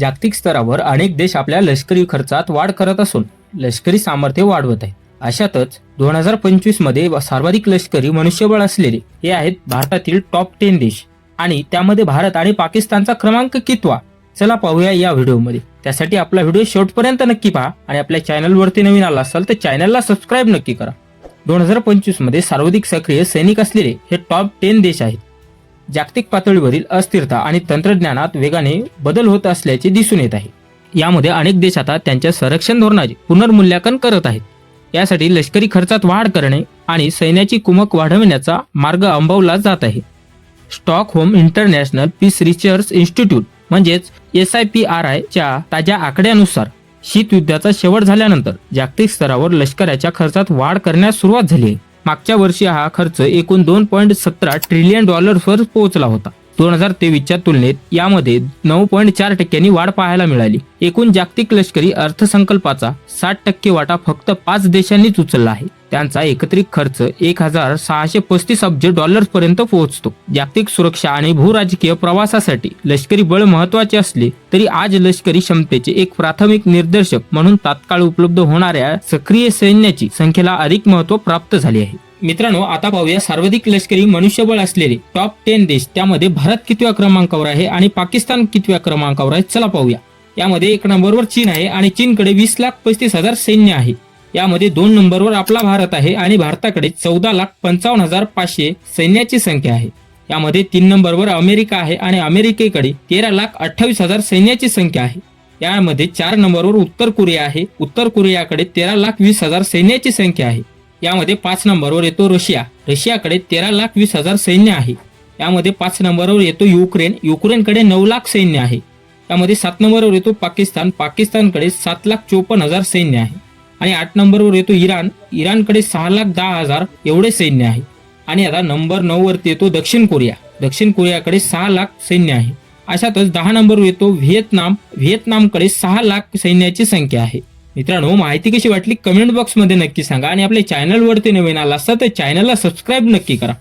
जागतिक स्तरावर अनेक देश आपल्या लष्करी खर्चात वाढ करत असून लष्करी सामर्थ्य वाढवत आहेत अशातच दोन हजार पंचवीसमध्ये सर्वाधिक लष्करी मनुष्यबळ असलेले हे आहेत भारतातील टॉप टेन देश. आणि त्यामध्ये भारत आणि पाकिस्तानचा क्रमांक कितवा? चला पाहूया या व्हिडिओमध्ये. त्यासाठी आपला व्हिडिओ शेवटपर्यंत नक्की पहा आणि आपल्या चॅनलवरती नवीन आला असाल तर चॅनलला सबस्क्राईब नक्की करा. दोन हजार पंचवीसमध्ये सर्वाधिक सक्रिय सैनिक असलेले हे टॉप टेन देश आहेत. जागतिक पातळीवरील अस्थिरता आणि तंत्रज्ञानात वेगाने बदल होत असल्याचे दिसून येत आहे. यामध्ये अनेक देश आता त्यांच्या संरक्षण धोरणाचे पुनर्मूल्यांकन करत आहेत. यासाठी लष्करी खर्चात वाढ करणे आणि सैन्याची कुमक वाढविण्याचा मार्ग अंबवला जात आहे. Stockholm International Peace Research Institute म्हणजेच S I P R I च्या ताज्या आकड्यानुसार शीतयुद्धाचा शेवट झाल्यानंतर जागतिक स्तरावर लष्कराच्या खर्चात वाढ करण्यास सुरुवात झाली आहे. मागच्या वर्षी हा खर्च एकूण दोन पॉईंट सतरा ट्रिलियन डॉलर्सवर पोहोचला होता. दोन हजार तेवीसच्या तुलनेत यामध्ये नऊ पॉईंट चार टक्क्यांनी वाढ पाहायला मिळाली. एकूण जागतिक लष्करी अर्थसंकल्पाचा साठ टक्के वाटा फक्त पाच देशांनीच उचलला आहे. त्यांचा एकत्रित खर्च एक हजार सहाशे पस्तीस अब्ज डॉलर्स पर्यंत पोहोचतो. जागतिक सुरक्षा आणि भूराजकीय प्रवासासाठी लष्करी बळ महत्त्वाचे असले तरी आज लष्करी क्षमतेचे एक प्राथमिक निर्देशक म्हणून तात्काळ उपलब्ध होणाऱ्या सक्रिय सैन्याची संख्येला अधिक महत्त्व प्राप्त झाले आहे. मित्रांनो आता पाहूया सर्वाधिक लष्करी मनुष्यबळ असलेले टॉप टेन देश. त्यामध्ये भारत कितव्या क्रमांकावर आहे आणि पाकिस्तान कितव्या क्रमांकावर आहे? चला पाहूया. यामध्ये एक नंबरवर चीन आहे आणि चीनकडे वीस लाख पस्तीस हजार सैन्य आहे. यामध्ये दोन नंबरवर आपला भारत आहे आणि भारताकडे चौदा लाख पंचावन्न हजार पाचशे सैन्याची संख्या आहे. यामध्ये तीन नंबरवर अमेरिका आहे आणि अमेरिकेकडे तेरा लाख अठ्ठावीस हजार सैन्याची संख्या आहे. यामध्ये चार नंबरवर उत्तर कोरिया आहे. उत्तर कोरियाकडे तेरा लाख वीस हजार सैन्याची संख्या आहे. यामध्ये पाच नंबरवर येतो रशिया. रशियाकडे तेरा लाख वीस हजार सैन्य आहे. यामध्ये पाच नंबरवर येतो युक्रेन. युक्रेनकडे नऊ लाख सैन्य आहे. यामध्ये सात नंबरवर येतो पाकिस्तान. पाकिस्तानकडे सात लाख चोपन्न हजार सैन्य आहे. आणि आठ नंबरवर येतो इराण. इराणकडे सहा लाख दहा हजार एवढे सैन्य आहे. आणि आता नंबर नऊ वरती येतो दक्षिण कोरिया. दक्षिण कोरियाकडे सहा लाख सैन्य आहे. अशातच दहा नंबरवर येतो व्हिएतनाम. व्हिएतनामकडे सहा लाख सैन्याची संख्या आहे. मित्रांनो माहिती कशी वाटली? कमेंट बॉक्समध्ये नक्की सांगा आणि आपल्या चॅनलवरती नवीन आला असता तर चॅनलला सबस्क्राईब नक्की करा.